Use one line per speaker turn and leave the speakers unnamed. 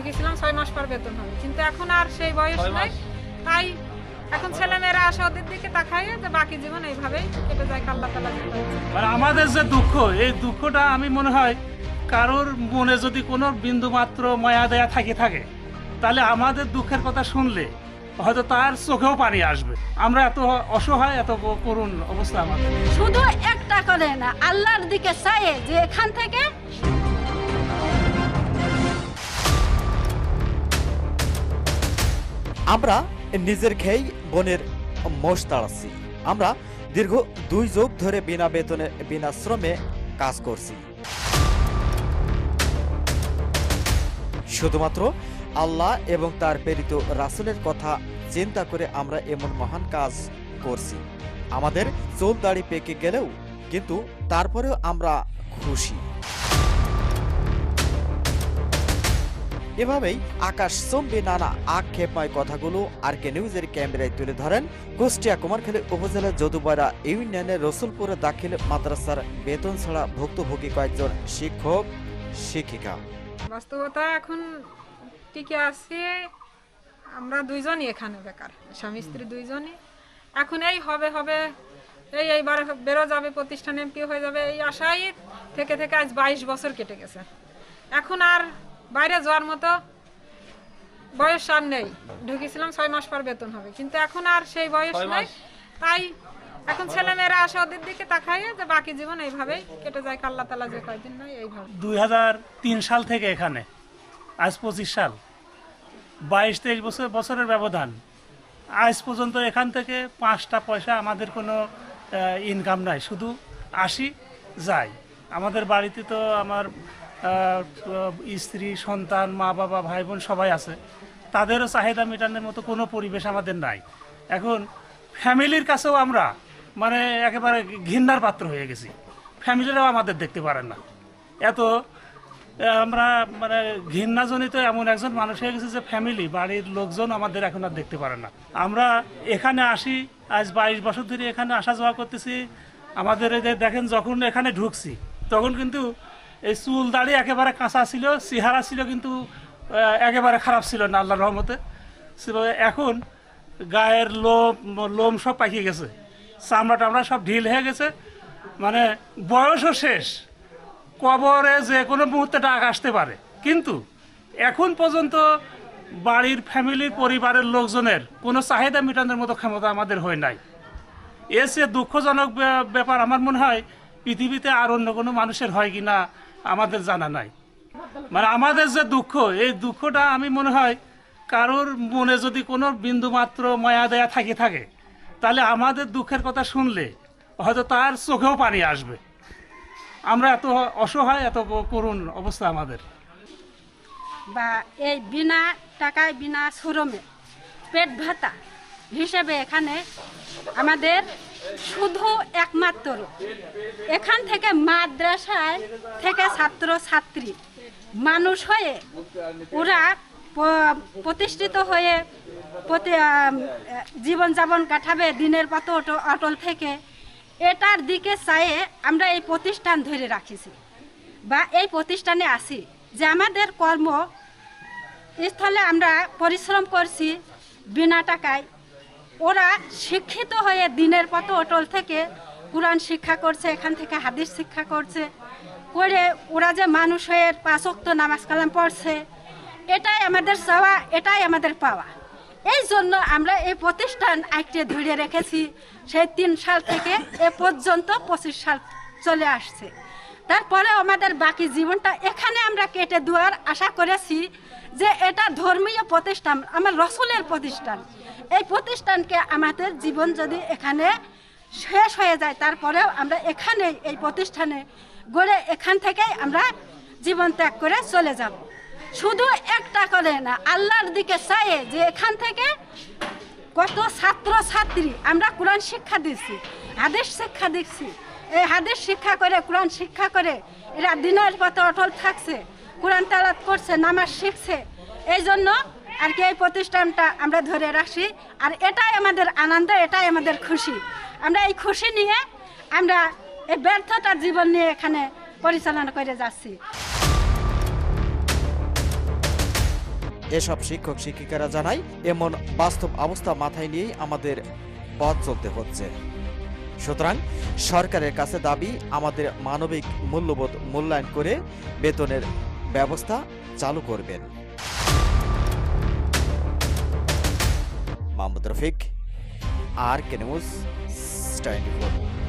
ঢুকেছিলাম ছয় মাস পর বেতন হবে। কিন্তু এখন আর সেই বয়স নাই। তাই এখন ছেলে মেয়েরা আসে ওদের দিকে তাকায় যে বাকি জীবন এইভাবেই কেটে যায় আল্লাহ তালা
মানে আমাদের যে দুঃখ এই দুঃখটা আমি মনে হয় কারোর মনে যদি কোনো বিন্দু মাত্র মায়া দেয়া থাকে থাকে তাহলে আমাদের দুঃখের কথা শুনলে হয়তো তার চোখেও পানি আসবে। আমরা এত অসহায় এত করুণ অবস্থা আমাদের।
শুধু একটা করে না আল্লাহর দিকে চাইয়ে যে এখান থেকে
আমরা নিজের খেয়েই বনের মোষ তাড়াচ্ছি আমরা দীর্ঘ দুই যুগ ধরে বিনা বেতনে, বিনা শ্রমে কাজ করছি। শুধুমাত্র আল্লাহ এবং তার প্রেরিত রাসুলের কথা চিন্তা করে আমরা এমন মহান কাজ করছি। আমাদের চুল দাড়ি পেকে গেলেও, কিন্তু তারপরেও আমরা খুশি। এভাবেই আকাশ চম্বি নানা আক্ষেপময় কথাগুলো আর কে নিউজের ক্যামেরায় তুলে ধরেন কুষ্টিয়া কুমারখালী উপজেলার যদুপাড়া ইউনিয়নের রসুলপুরে দাখিল মাদ্রাসার বেতন ছাড়া ভুক্তভোগী কয়েকজন শিক্ষক, শিক্ষিকা।
বাস্তবতা এখন টিকে আছে, আমরা দুইজনই এখানে বেকার, স্বামী স্ত্রী দুইজনই। এখন এই হবে হবে, এই এইবার বেরো যাবে, প্রতিষ্ঠান এমপি হয়ে যাবে, এই আশাই থেকে থেকে আজ বাইশ বছর কেটে গেছে। এখন আর বাইরে যাওয়ার মতো বয়স আর নেই। ঢুকেছিলাম ছয় মাস পর বেতন হবে। কিন্তু এখন আর সেই বয়স নেই। তাই এখন ছেলে মেয়েরা আসে ওদের দিকে তাকায় যে বাকি জীবন এইভাবেই কেটে যায় কাল্লা তালা যে কয়দিন নয় এইভাবে।
দুই হাজার তিন সাল থেকে এখানে আজ পঁচিশ সাল। বাইশ তেইশ বছর বছরের ব্যবধান। আজ পর্যন্ত এখান থেকে পাঁচটা পয়সা আমাদের কোনো ইনকাম নাই। শুধু আসি যাই আমাদের বাড়িতে তো আমার স্ত্রী, সন্তান, মা, বাবা, ভাই, বোন সবাই আছে। তাদেরও চাহিদা মেটানোর মতো কোনো পরিবেশ আমাদের নাই। এখন ফ্যামিলির কাছেও আমরা মানে একেবারে ঘৃণার পাত্র হয়ে গেছি। ফ্যামিলিরাও আমাদের দেখতে পারেন না। এত আমরা মানে ঘৃণাজনিত এমন একজন মানুষ হয়ে গেছে যে ফ্যামিলি, বাড়ির লোকজন আমাদের এখন আর দেখতে পারে না। আমরা এখানে আসি, আজ বাইশ বছর ধরে এখানে আসা যাওয়া করতেছি। আমাদের দেখেন, যখন এখানে ঢুকছি, তখন কিন্তু এই চুল দাড়ি একেবারে কাঁচা ছিল, চেহারা ছিল কিন্তু একেবারে খারাপ ছিল না আল্লাহ রহমতে। ছিল, এখন গায়ের লোম লোম সব পাকিয়ে গেছে। চামড়া টামড়া সব ঢিল হয়ে গেছে। মানে বয়সও শেষ। কবরে যে কোনো মুহূর্তে ডাক আসতে পারে। কিন্তু এখন পর্যন্ত বাড়ির ফ্যামিলির পরিবারের লোকজনের কোনো চাহিদা মেটানোর মতো ক্ষমতা আমাদের হয় নাই। এর চেয়ে দুঃখজনক ব্যাপার আমার মনে হয়, পৃথিবীতে আর অন্য কোনো মানুষের হয় কি না আমাদের জানা নাই। মানে আমাদের যে দুঃখ, এই দুঃখটা আমি মনে হয় কারোর মনে যদি কোনো বিন্দু মাত্র মায়া দেয়া থাকে থাকে, তাহলে আমাদের দুঃখের কথা শুনলে হয়তো তার চোখেও পানি আসবে। আমরা এত অসহায়, এত করুণ অবস্থা আমাদের।
বা এই বিনা টাকায়, বিনা শ্রমে পেট ভাতা হিসেবে এখানে আমাদের শুধু একমাত্র এখান থেকে মাদ্রাসায় থেকে ছাত্র ছাত্রী মানুষ হয়ে ওরা প্রতিষ্ঠিত হয়ে জীবনযাপন কাটাবে দিনের পথ অট- অটল থেকে। এটার দিকে চাইয়ে আমরা এই প্রতিষ্ঠান ধরে রাখিছি বা এই প্রতিষ্ঠানে আছি যে আমাদের কর্ম স্থলে আমরা পরিশ্রম করছি বিনা টাকায়। ওরা শিক্ষিত হয়ে দিনের পথ অটল থেকে কোরআন শিক্ষা করছে, এখান থেকে হাদিস শিক্ষা করছে। করে ওরা যে মানুষ হয়ে পাঁচক্ত নামাজ কালাম পড়ছে, এটাই আমাদের চাওয়া, এটাই আমাদের পাওয়া। এই জন্য আমরা এই প্রতিষ্ঠান আইটে ধরে রেখেছি, সেই তিন সাল থেকে এ পর্যন্ত পঁচিশ সাল চলে আসছে। তারপরে আমাদের বাকি জীবনটা এখানে আমরা কেটে দেওয়ার আশা করেছি যে এটা ধর্মীয় প্রতিষ্ঠান, আমার রসুলের প্রতিষ্ঠান। এই প্রতিষ্ঠানকে আমাদের জীবন যদি এখানে শেষ হয়ে যায়। তারপরেও আমরা এখানে, এই প্রতিষ্ঠানে গড়ে এখান থেকেই আমরা জীবন ত্যাগ করে চলে যাব। শুধু একটা করে না, আল্লাহর দিকে চাইয়ে যে এখান থেকে কত ছাত্র ছাত্রী আমরা কোরআন শিক্ষা দিচ্ছি, হাদিস শিক্ষা দিচ্ছি। এই হাদিস শিক্ষা করে, কোরআন শিক্ষা করে এরা দিনের পথে অটল থাকছে, কোরআন তালাত করছে, নামাজ শিখছে। এই জন্য আর কি এই প্রতিষ্ঠানটা আমরা ধরে রাখছি। আর এটাই আমাদের আনন্দ, এটাই আমাদের খুশি। আমরা এই খুশি নিয়ে আমরা এই ব্যর্থতার জীবন নিয়ে এখানে পরিচালনা করে যাচ্ছি।
এসব শিক্ষক শিক্ষিকারা জানায়, এমন বাস্তব অবস্থা মাথায় নিয়েই আমাদের পথ চলতে হচ্ছে। সুতরাং সরকারের কাছে দাবি, আমাদের মানবিক মূল্যবোধ মূল্যায়ন করে বেতনের ব্যবস্থা চালু করবেন। Mohammad Rafiq, R K news 1994